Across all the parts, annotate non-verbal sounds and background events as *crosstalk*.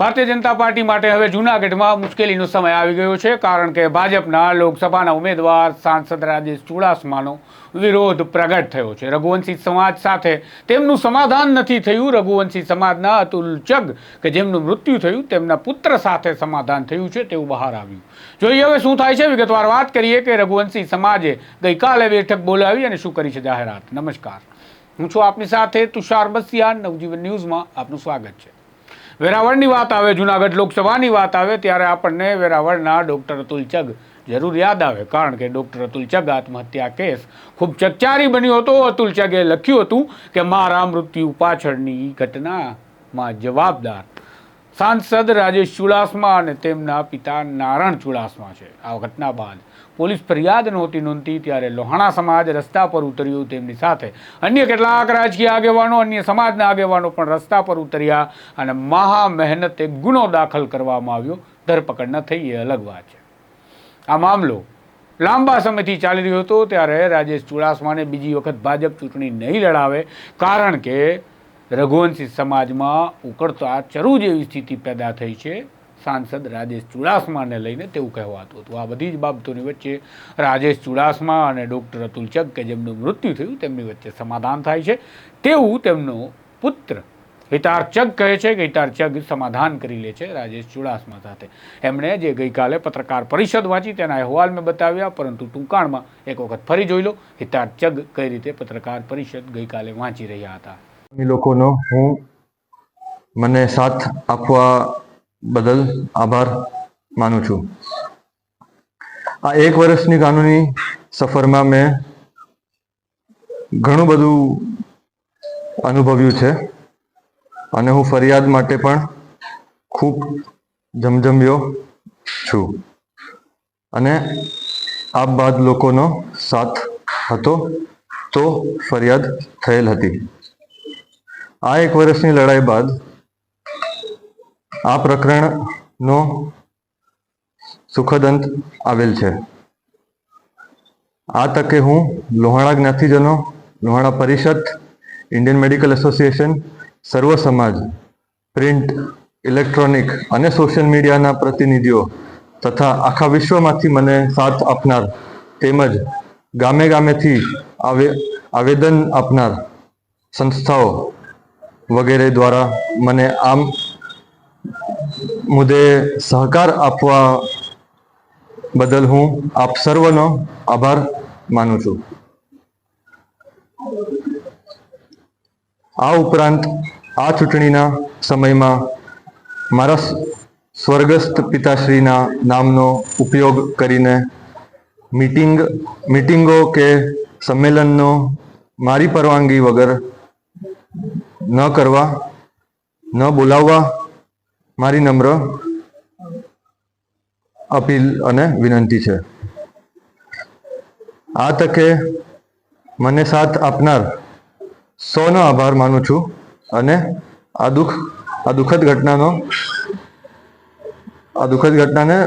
Bharatiya Janata party માટે હવે જૂનાગઢમાં મુશ્કેલીનો સમય આવી ગયો છે, કારણ કે ભાજપના લોકસભાના ઉમેદવાર સાંસદ રાજેશ ચુડાસમાનો વિરોધ પ્રગટ થયો છે. રઘુવંશી સમાજ સાથે તેમનું સમાધાન નથી થયું. રઘુવંશી સમાજના અતુલ ચગ કે જેમનું મૃત્યુ થયું, તેમના પુત્ર સાથે સમાધાન થયું છે તેવું બહાર આવ્યું. જોઈએ હવે શું થાય છે. વિગતવાર વાત કરીએ કે રઘુવંશી સમાજે ગઈકાલે બેઠક બોલાવી અને શું કરી છે જાહેરાત. નમસ્કાર. હું છું આપની સાથે તુષાર બસિયા નવજીવન ન્યૂઝમાં આપનું સ્વાગત છે. વેરાવળની વાત આવે, જુનાગઢ લોકસભાની વાત આવે, ત્યારે આપણને વેરાવળના ડૉક્ટર અતુલ ચગ જરૂર યાદ આવે, કારણ કે ડૉક્ટર અતુલ ચગ આત્મહત્યા કેસ ખૂબ ચકચારી બન્યો હતો. અતુલ ચગે લખ્યું હતું કે, મારા મૃત્યુ પાછળની ઘટનામાં જવાબદાર સાંસદ રાજેશ ચુડાસમા અને તેમના પિતા નારાયણ ચુડાસમા છે. આ ઘટના બાદ પોલીસ ફરિયાદ નહોતી નોંધતી ત્યારે લોહાણા સમાજ રસ્તા પર ઉતર્યું તેમની સાથે. અન્ય કેટલાક રાજકીય આગેવાનો, અન્ય સમાજના આગેવાનો પણ રસ્તા પર ઉતર્યા અને મહા મહેનતે ગુનો દાખલ કરવામાં આવ્યો. ધરપકડ ન થઈ એ અલગ વાત છે. આ મામલો લાંબા સમયથી ચાલી રહ્યો હતો ત્યારે રાજેશ ચુડાસમાને બીજી વખત ભાજપ ચૂંટણી નહીં લડાવે કારણ કે રઘુવંશી સમાજમાં ઉકળતા ચરુ જેવી સ્થિતિ પેદા થઈ છે. સાંસદ રાજેશ ચુડાસમાને લઈને તેવું કહેવાતું હતું. આ બધી જ બાબતોની વચ્ચે રાજેશ ચુડાસમા અને ડૉક્ટર અતુલ ચગ કે જેમનું મૃત્યુ થયું તેમની વચ્ચે સમાધાન થાય છે. તેવું તેમનો પુત્ર હિતાર ચગ કહે છે કે હિતાર ચગ સમાધાન કરી લે છે રાજેશ ચુડાસમા સાથે. એમણે જે ગઈકાલે પત્રકાર પરિષદ વાંચી તેના અહેવાલ મેં બતાવ્યા, પરંતુ ટૂંકાણમાં એક વખત ફરી જોઈ લો, હિતાર ચગ કઈ રીતે પત્રકાર પરિષદ ગઈકાલે વાંચી રહ્યા હતા. લોકોનો હું મને સાથ આપવા બદલ આભાર માનું છું. આ એક વર્ષની કાનૂની સફરમાં મેં ઘણું બધું અનુભવ્યું છે અને હું ફરિયાદ માટે પણ ખૂબ જમજમ્યો છું. અને આ બાદ લોકોનો સાથ હતો તો ફરિયાદ થયેલ હતી. આ એક વર્ષની લડાઈ બાદ આ પ્રકરણનો સુખદ અંત આવેલ છે. આ તકે હું લોહાણા જ્ઞાતિજનો, લોહાણા પરિષદ, ઇન્ડિયન મેડિકલ એસોસિએશન, સર્વ સમાજ, પ્રિન્ટ, ઇલેક્ટ્રોનિક અને સોશિયલ મીડિયાના પ્રતિનિધિઓ તથા આખા વિશ્વમાંથી મને સાથ આપનાર તેમજ ગામે ગામેથી આવે, આવેદન આપનાર સંસ્થાઓ વગેરે દ્વારા મને આમ મુદ્દે સહકાર આપવા બદલ હું આપ સર્વનો આભાર માનું છું. આ ઉપરાંત આ ચૂંટણીના સમયમાં મારા સ્વર્ગસ્થ પિતાશ્રીના નામનો ઉપયોગ કરીને મીટિંગ, મીટિંગો કે સંમેલનનો મારી પરવાનગી વગર ન કરવા, ન બોલાવવા મારી નમ્ર અપીલ અને વિનંતી છે. આ તકે મને સાથ આપનાર સૌનો આભાર માનું છું અને આ દુઃખ, આ દુઃખદ ઘટનાનો, આ દુઃખદ ઘટનાને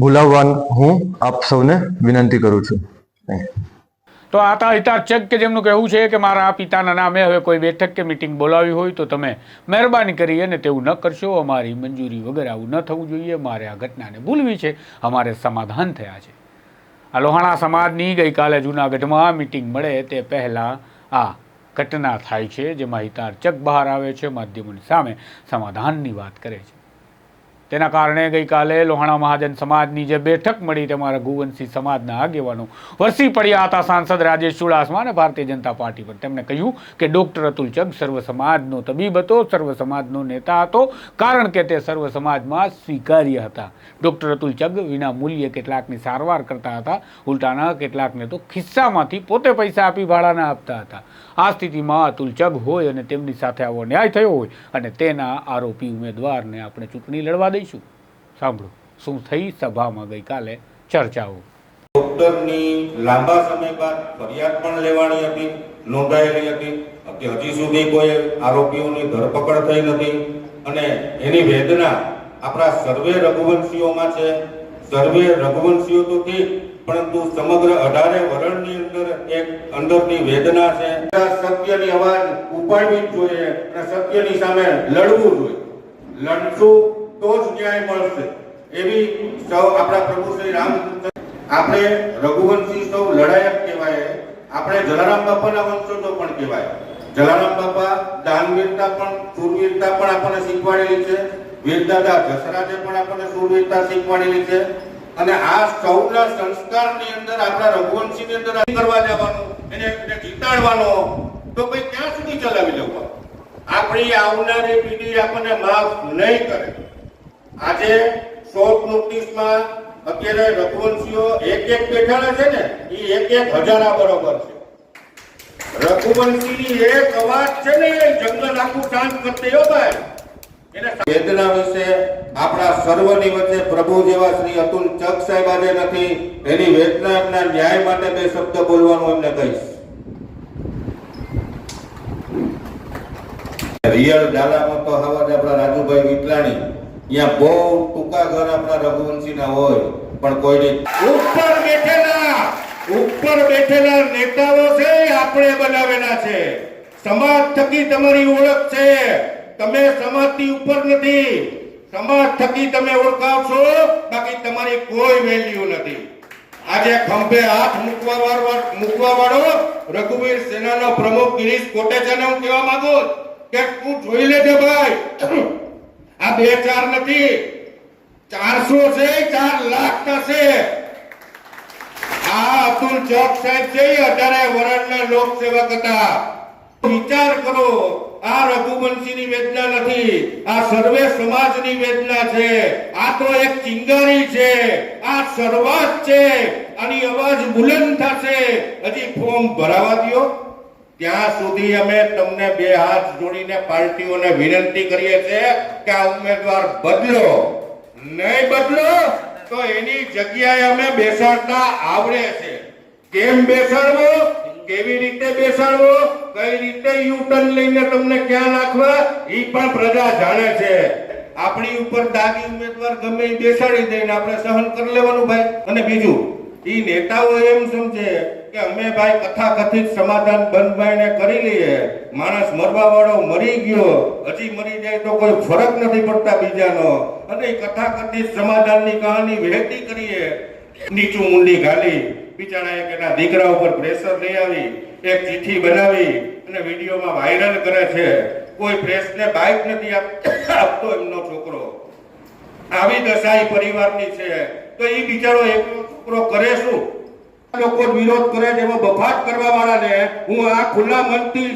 ભૂલાવવા હું આપ સૌને વિનંતી કરું છું. થેન્ક યુ તો આ તા હિતાર ચગ કે જેમનું કહેવું છે કે મારા પિતાના નામે હવે કોઈ બેઠક કે મિટિંગ બોલાવી હોય તો તમે મહેરબાની કરી અને તેવું ન કરશો. અમારી મંજૂરી વગર આવું ન થવું જોઈએ. મારે આ ઘટનાને ભૂલવી છે. અમારે સમાધાન થયા છે. આ લોહાણા સમાજની ગઈકાલે જૂનાગઢમાં મિટિંગ મળે તે પહેલાં આ ઘટના થાય છે જેમાં હિતાર ચક બહાર આવે છે. માધ્યમોની સામે સમાધાનની વાત કરે છે. તેના કારણે ગઈકાલે લોહાણા મહાજન સમાજની જે બેઠક મળી તેમાં રઘુવંશી સમાજના આગેવાનો વરસી પડ્યા હતા સાંસદ રાજેશ ચુડાસમા અને ભારતીય જનતા પાર્ટી પર. તેમણે કહ્યું કે ડૉક્ટર અતુલ ચગ સર્વ સમાજનો તબીબ હતો, સર્વ સમાજનો નેતા હતો, કારણ કે તે સર્વ સમાજમાં સ્વીકાર્ય હતા. ડૉક્ટર અતુલ ચગ વિના મૂલ્યે કેટલાકની સારવાર કરતા હતા, ઉલટાના કેટલાકને તો ખિસ્સામાંથી પોતે પૈસા આપી ભાડાના આપતા હતા. આ સ્થિતિમાં અતુલ ચગ હોય અને તેમની સાથે આવો ન્યાય થયો હોય અને તેના આરોપી ઉમેદવારને આપણે ચૂંટણી લડવા દઈશું સાંભળો, શું થઈ સભામાં ગઈકાલે ચર્ચાઓ. ડોક્ટરની લાંબા સમય બાદ ફરિયાદ પણ લેવાની હતી, નોંધાયેલી હતી હજી સુધી કોઈ આરોપીઓની ધરપકડ થઈ નથી અને એની વેદના આપણા સર્વે રઘુવંશીઓમાં છે. સર્વે રઘુવંશીઓ તો ઠીક, પરંતુ સમગ્ર અઢારે વરણની અંદર એક અંદરની વેદના છે. સત્યની અવાજ ઉપાડવી જોઈએ અને સત્યની સામે લડવું જોઈએ. લડશું તો જ ન્યાય મળશે. એવી સૌ આપણા પ્રભુ શ્રી રામચંદ્ર આપણે રઘુવંશી સૌ લડાયક કહેવાય. આપણે જલારામ બાપાના વંશજો પણ કહેવાય. જલારામ બાપા દાનવીરતા પણ, શૂરવીરતા પણ આપણને શીખવાડેલી છે. વીરદાદા જસરાજે પણ આપણને શૂરવીરતા શીખવાડેલી છે. અને આ સૌના સંસ્કારની અંદર આપણા રઘુવંશીની અંદર કરવા જવાનું, એને એને જીતાડવાનો, તો ભાઈ ક્યાં સુધી ચલાવી લેવા આપણી આવનારી પેઢી આપણને માફ નહીં કરે. આજે શોર્ટ નોટિસમાં અત્યારે રઘુવંશીઓ એક એક બેઠાડા છે ને, એ એક એક હજારા બરોબર છે. રઘુવંશી એક અવાજ છે ને જંગલ આખું શાંત કરતે ભાઈ વેદના વિશે આપણા સર્વની વચ્ચે પ્રભુ જેવા શ્રી અતુલ ચક સાહેબ આજે નથી, એની વેદના એમના ન્યાય માટે બે શબ્દ બોલવાનું એમને કહીશ. રિયલ ડાલામાં તો હવા આપણા રાજુભાઈ વિટલાણી અહીંયા બહુ ટૂંકા ઘર આપણા રઘુવંશીના હોય, પણ કોઈને ઉપર બેઠેલા ઉપર બેઠેલા નેતાઓ છે આપણે બનાવેલા છે. સમાજ થકી તમારી ઓળખ છે. તમે સમાજથી ઉપર નથી. સમાજ થકી તમે ઓળખાવશો બાકી તમારી કોઈ વેલ્યુ નથી. આજે ખંભે હાથ મૂકવા વાળો મૂકવા વાળો રઘુવીર સેનાનો પ્રમુખ ગિરીશ કોટેચાને હું કહેવા માંગુ કે તું જોઈ લેજે ભાઈ. આ બે ચાર નથી. ચારસો છે, ચાર લાખ છે. આ અતુલ ચોક સાહેબ છે અત્યારે અઢારે વર્ષના લોકસેવક હતા. વિચાર કરો, આ રઘુવંશીની વેદના નથી, આ સર્વે સમાજની વેદના છે. આ તો એક ચિંગારી છે, આ શરૂઆત છે, આની અવાજ બુલંદ થશે. હજી ફોર્મ ભરાવા દ્યો. ત્યાં સુધી અમે તમને બે હાથ જોડીને પાર્ટીઓને વિનંતી કરીએ છીએ કે આ ઉમેદવાર બદલો. નહીં બદલો, તો એની જગ્યાએ અમે બેસાડતા આવડે છે. કેમ બેસાડવો? કેવી રીતે બેસાડવો? કઈ રીતે યુ ટર્ન લઈને તમને ક્યાં નાખવા? એ પણ પ્રજા જાણે છે. આપણી ઉપર દાગી ઉમેદવાર ગમે બેસાડી દઈને આપણે સહન કરી લેવાનું ભાઈ. અને બીજું ઈ નેતાઓ એમ સમજે કે અમે ભાઈ કથાકથિત સમાધાન બંધભાઈને કરી લઈએ. માણસ મરવા વાળો મરી ગયો. હજી મરી જાય તો કોઈ ફરક નથી પડતા બીજાનો. અને કથાકથિત સમાધાનની કહાની વહેતી કરીએ. નીચું મુંડી ઘાલી બિચારા એક એના દીકરા ઉપર પ્રેશર લઈ આવી, એક ચિઠ્ઠી બનાવી અને વિડીયોમાં વાયરલ કરે છે. કોઈ પ્રેસને બાઇક નથી આપ- આપતો એમનો છોકરો. આવી દશા ઈ પરિવારની છે. તો એ બિચારો એકલો છોકરો કરે શું? લોકો વિરોધ કરે છે એમાં બફાટ કરવા વાળાને હું આ ખુલ્લા મનથી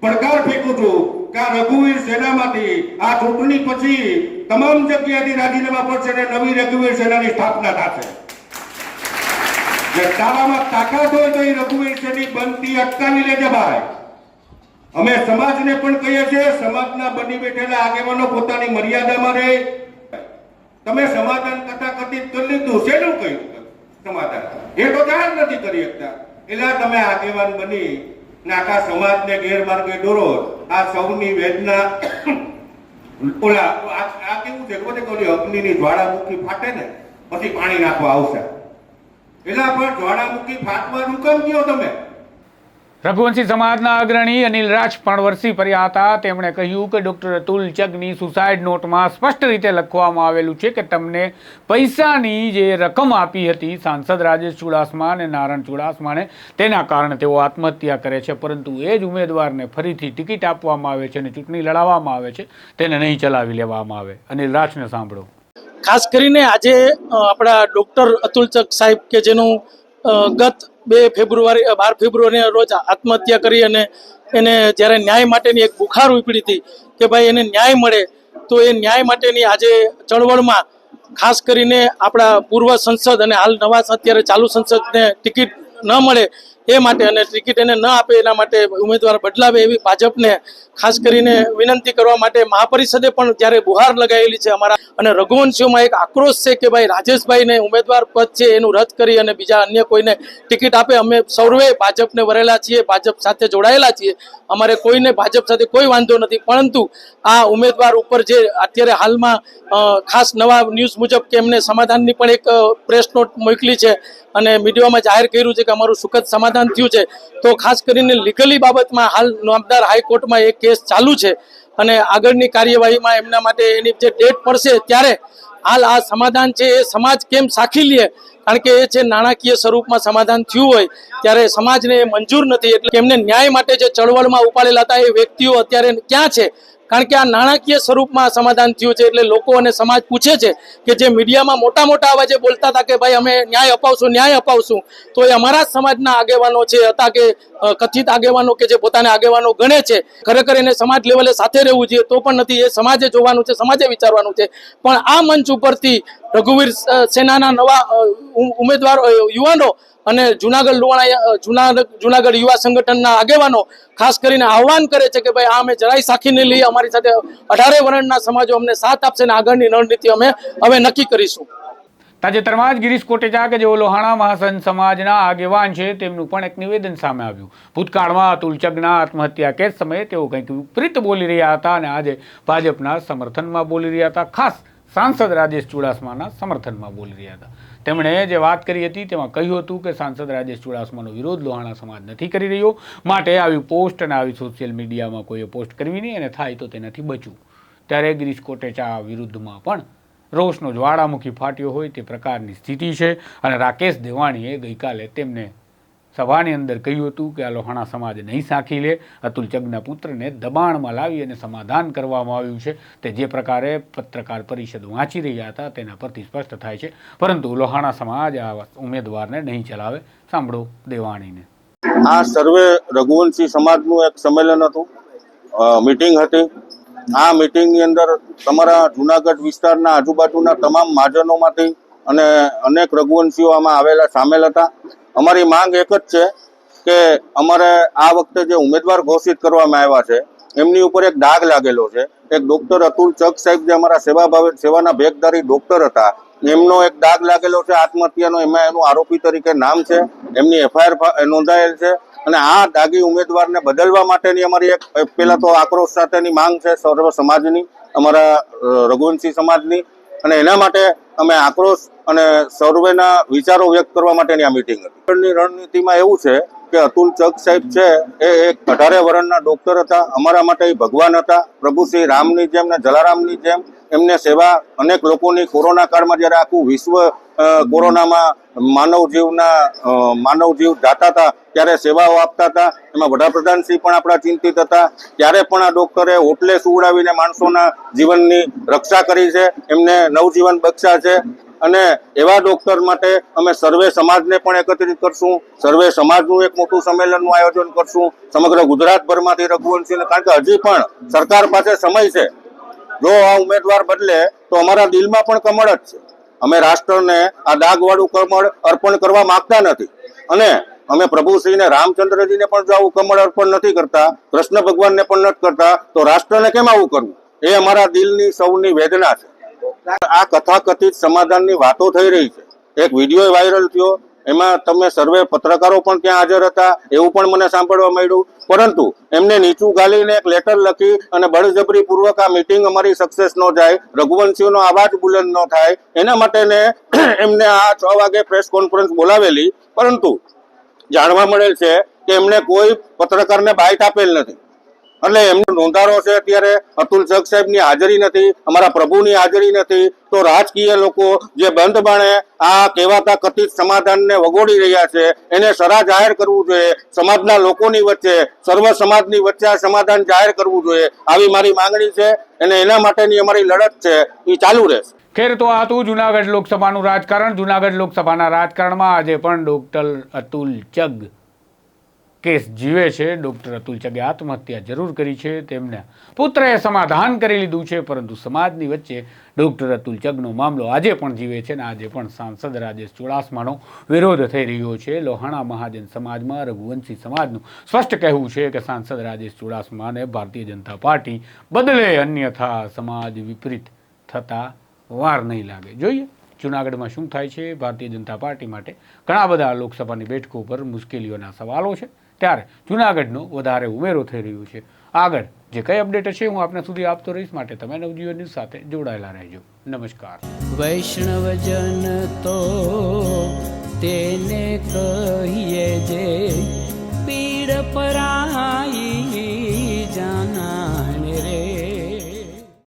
પડકાર ફેંકું છું કે આ રઘુવીર સેનામાંથી, આ ચૂંટણી પછી તમામ જગ્યાએથી રાજીનામા પડશે અને નવી રઘુવીર સેનાની સ્થાપના થશે. જે તારામાં તાકાત હોય તો એ રઘુવીર સેની બનતી અટકાવી લેજે ભાઈ. અમે સમાજને પણ કહીએ છીએ, સમાજના બની બેઠેલા આગેવાનો પોતાની મર્યાદામાં રહે. તમે સમાધાન કથા કથિત કરી લીધું શેનું કહ્યું. સમાધાન. એ તો જાણ નથી કરી શકતા. એટલે તમે આગેવાન બની ને આખા સમાજને ગેરમાર્ગે દોરો. આ સૌની વેદના *clears throat* ઓલા, આ કેવું છે? કોને છે અગ્નિની જ્વાળામુખી ફાટે ને? પછી પાણી નાખવા આવશે. એટલે પણ જ્વાળામુખી ફાટવાનું કેમ કયો તમે? રઘુવંશી સમાજના અગ્રણી અનિલ રાજ પણ વરસી પડ્યા હતા. તેમણે કહ્યું કે ડૉક્ટર અતુલ ચગની સુસાઇડ નોટમાં સ્પષ્ટ રીતે લખવામાં આવેલું છે કે તમને પૈસાની જે રકમ આપી હતી સાંસદ રાજેશ ચુડાસમા અને નારાયણ ચુડાસમાને, તેના કારણે તેઓ આત્મહત્યા કરે છે. પરંતુ એ જ ઉમેદવારને ફરીથી ટિકિટ આપવામાં આવે છે અને ચૂંટણી લડાવવામાં આવે છે. તેને નહીં ચલાવી લેવામાં આવે. અનિલ રાજને સાંભળો. ખાસ કરીને આજે આપણા ડૉક્ટર અતુલ ચક સાહેબ કે જેનું ગત બે ફેબ્રુઆરી બાર ફેબ્રુઆરી રોજ આત્મહત્યા કરી અને એને જ્યારે ન્યાય માટેની એક બુખાર ઉપડી હતી કે ભાઈ એને ન્યાય મળે, તો એ ન્યાય માટેની આજે ચળવળમાં ખાસ કરીને આપણા પૂર્વ સંસદ અને હાલ નવા અત્યારે ચાલુ સંસદને ટિકિટ ન મળે એ માટે અને ટિકિટ એને ન આપે એના માટે ઉમેદવાર બદલાવે એવી ભાજપને ખાસ કરીને વિનંતી કરવા માટે મહાપરિષદે પણ જ્યારે બુહાર લગાવેલી છે અમારા અને રઘુવંશીઓમાં એક આક્રોશ છે કે ભાઈ રાજેશભાઈને ઉમેદવાર પદ છે એનું રદ કરી અને બીજા અન્ય કોઈને ટિકિટ આપે. અમે સૌએ ભાજપને વરેલા છીએ, ભાજપ સાથે જોડાયેલા છીએ. અમારે કોઈને ભાજપ સાથે કોઈ વાંધો નથી. પરંતુ આ ઉમેદવાર ઉપર જે અત્યારે હાલમાં ખાસ નવા ન્યૂઝ મુજબ કે એમને સમાધાનની પણ એક પ્રેસ નોટ મોકલી છે અને મીડિયામાં જાહેર કર્યું છે કે અમારું સુખદ સમાધાન થયું છે. તો ખાસ કરીને લીગલી બાબતમાં હાલ નામદાર હાઈકોર્ટમાં એક કેસ ચાલુ છે અને આગળની કાર્યવાહીમાં એમના માટે એની જે ડેટ પડશે ત્યારે હાલ આ સમાધાન છે એ સમાજ કેમ સાખી લે? કારણ કે એ છે નાણાકીય સ્વરૂપમાં સમાધાન થયું હોય ત્યારે સમાજને એ મંજૂર નથી. એટલે એમને ન્યાય માટે જે ચળવળમાં ઉપાડેલા હતા એ વ્યક્તિઓ અત્યારે ક્યાં છે? કારણ કે આ નાણાકીય સ્વરૂપમાં સમાધાન થયું છે એટલે લોકો અને સમાજ પૂછે છે કે જે મીડિયામાં મોટા મોટા અવાજે બોલતા હતા કે ભાઈ અમે ન્યાય અપાવશું ન્યાય અપાવશું, તો એ અમારા સમાજના આગેવાનો છે, હતા કે કથિત આગેવાનો કે જે પોતાને આગેવાનો ગણે છે, ખરેખર એને સમાજ લેવલે સાથે રહેવું જોઈએ તો પણ નથી. એ સમાજે જોવાનું છે, સમાજે વિચારવાનું છે. પણ આ મંચ ઉપરથી રઘુવીર સેનાના નવા ઉમેદવાર યુવાનો અને જુનાગઢ લુવાણા જુનાગઢ જુનાગઢ યુવા સંગઠનના આગેવાનો ખાસ કરીને આહવાન કરે છે કે ભાઈ આ અમે જરાય સાખીને લઈએ, અમારી સાથે અઢારે વર્ણના સમાજો અમને સાથ આપશે અને આગળની રણનીતિ અમે હવે નક્કી કરીશું. તાજેતરમાં જ ગિરીશ કોટેચા કે જેઓ લોહાણા મહાસન સમાજના આગેવાન છે, તેમનું પણ એક નિવેદન સામે આવ્યું. ભૂતકાળમાં અતુલ ચગના આત્મહત્યા કેસ સમયે તેઓ કંઈક વિપરીત બોલી રહ્યા હતા અને આજે ભાજપના સમર્થનમાં બોલી રહ્યા હતા. ખાસ સાંસદ રાજેશ ચુડાસમાના સમર્થનમાં બોલી રહ્યા હતા. તેમણે જે વાત કરી હતી તેમાં કહ્યું હતું કે સાંસદ રાજેશ ચુડાસમાનો વિરોધ લોહાણા સમાજ નથી કરી રહ્યો, માટે આવી પોસ્ટ અને આવી સોશિયલ મીડિયામાં કોઈએ પોસ્ટ કરવી નહીં અને થાય તો તેનાથી બચવું. ત્યારે ગિરીશ કોટેચા વિરુદ્ધમાં પણ રોષનો જ્વાળામુખી ફાટ્યો હોય તે પ્રકારની સ્થિતિ છે અને રાકેશ દેવાણીએ ગઈકાલે તેમને સભાની અંદર કહ્યું હતું કે આ લોહાણા સમાજ નહીં સાંખી લે, અતુલ ચગના પુત્રને દબાણમાં લાવી અને સમાધાન કરવામાં આવ્યું છે. તે જે પ્રકારે પત્રકાર પરિષદ વાંચી રહ્યા હતા તેના પરથી સ્પષ્ટ થાય છે. પરંતુ લોહાણા સમાજ આ ઉમેદવારને નહીં ચલાવે. સાંભળો દેવાણીને. આ સર્વે રઘુવંશી સમાજનું એક સંમેલન હતું. મીટિંગ હતી. આ મિટિંગની અંદર તમારા જુનાગઢ વિસ્તારના આજુબાજુના તમામ મહાજનોમાંથી અને અનેક રઘુવંશીઓ આમાં આવેલા સામેલ હતા. અમારી માંગ એક જ છે કે અમારે આ વખતે જે ઉમેદવાર ઘોષિત કરવામાં આવ્યા છે, એમની ઉપર એક ડાઘ લાગેલો છે. એક ડોક્ટર અતુલ ચક સાહેબ જે અમારા સેવા ભાવે, સેવાના ભેગદારી ડોક્ટર હતા, એમનો એક દાગ લાગેલો છે આત્મહત્યાનો, એમાં એનું આરોપી તરીકે નામ છે. એમની એફઆઈઆર નોંધાયેલ છે. અને આ દાગી ઉમેદવારને બદલવા માટેની અમારી એક પેલા તો આક્રોશ સાથેની માંગ છે સર્વ સમાજની, અમારા રઘુવંશી સમાજની. અને એના માટે અમે આક્રોશ અને સર્વેના વિચારો વ્યક્ત કરવા માટેની આ મિટિંગ હતી. રણનીતિમાં એવું છે કે અતુલ ચક સાહેબ છે, એ એક અઢારે વર્ષના ડોક્ટર હતા, અમારા માટે એ ભગવાન હતા. પ્રભુ શ્રી રામની જેમ ને જલારામની જેમ એમને સેવા અનેક લોકોની કોરોના કાળમાં જ્યારે આખું વિશ્વ કોરોનામાં માનવ જીવના માનવ જીવ જાતા હતા, ત્યારે સેવાઓ આપતા હતા. એમાં વડાપ્રધાનશ્રી પણ આપણા ચિંતિત હતા. ત્યારે પણ આ ડોક્ટરે હોટલે સુવડાવીને માણસોના જીવનની રક્ષા કરી છે. એમને નવજીવન બક્ષા છે. અને એવા ડોક્ટર માટે અમે સર્વે સમાજને પણ એકત્રિત કરશું. સર્વે સમાજનું એક મોટું સંમેલનનું આયોજન કરશું. સમગ્ર ગુજરાતભરમાંથી રઘુવંશીને, કારણ કે હજી પણ સરકાર પાસે સમય છે. જો આ ઉમેદવાર બદલે, તો અમારા દિલમાં પણ કમળ જ છે. અમે રાષ્ટ્રને આ દાગવાળું કમળ અર્પણ કરવા માંગતા નથી. અને અમે પ્રભુશ્રીને, રામચંદ્રજીને પણ જો આવું કમળ અર્પણ નથી કરતા, કૃષ્ણ ભગવાનને પણ નથી કરતા, તો રાષ્ટ્રને કેમ આવું કરવું? એ અમારા દિલની, સૌની વેદના છે. આ કથાકથિત સમાધાનની વાતો થઈ રહી છે. એક વીડિયો વાયરલ થયો. એમાં તમે સર્વે પત્રકારો પણ ત્યાં હાજર હતા. એવું પણ મને સાંભળવા મળ્યું. પરંતુ એમને નીચું ગાલીને એક લેટર લખી અને બળજબરી પૂર્વક આ મિટિંગ અમારી સક્સેસ ન જાય, રઘુવંશીઓનો અવાજ બુલંદ ન થાય, એના માટેને *clears throat* એમને આ છ વાગે પ્રેસ કોન્ફરન્સ બોલાવેલી. પરંતુ જાણવા મળેલ છે કે એમને કોઈ પત્રકારને બાઇટ આપેલ નથી. એટલે એમનો નોંધારો છે અત્યારે અતુલ જગ સાહેબની હાજરી નથી, અમારા પ્રભુની હાજરી નથી, તો રાજકીય લોકો જે બંધ બાણે, આ કહેવાતા કથિત સમાધાનને વગોડી રહ્યા છે, એને સરા જાહેર કરવું જોઈએ, સમાજના લોકોની વચ્ચે, સર્વ સમાજની વચ્ચે આ સમાધાન જાહેર કરવું જોઈએ, આવી મારી માંગણી છે, અને એના માટેની અમારી લડત છે, એ ચાલુ રહેશે. ખેર, તો આ હતું જુનાગઢ લોકસભાનું રાજકારણ, જુનાગઢ લોકસભાના રાજકારણમાં આજે પણ ડોક્ટર અતુલ ચગ કેસ જીવે છે, ડોક્ટર અતુલ ચગે આત્મહત્યા જરૂર કરી છે, તેમને પુત્રએ સમાધાન કરી લીધું છે, પરંતુ સમાજની વચ્ચે ડોક્ટર અતુલ ચગનો મામલો આજે પણ જીવે છે અને આજે પણ સાંસદ રાજેશ ચુડાસમાનો વિરોધ થઈ રહ્યો છે. લોહાણા મહાજન સમાજમાં રઘુવંશી સમાજનું સ્પષ્ટ કહેવું છે કે સાંસદ રાજેશ ચુડાસમાને ભારતીય જનતા પાર્ટી બદલે અન્યથા સમાજ વિપરીત થતા વાર નહીં લાગે. જોઈએ જૂનાગઢમાં શું થાય છે? ભારતીય જનતા પાર્ટી માટે ઘણા બધા લોકસભાની બેઠકો પર મુશ્કેલીઓના સવાલો છે. ત્યારે જૂનાગઢનો વધારે ઉમેરો થઈ રહ્યો છે. આગળ, જે કઈ અપડેટ છે હું આપને સુધી આપતો રહીશ, માટે તમે નવજીવન ન્યૂઝ સાથે જોડાયેલા રહેજો. નમસ્કાર. વૈષ્ણવજન તો તેને કહીએ જે પીડ પરાઈ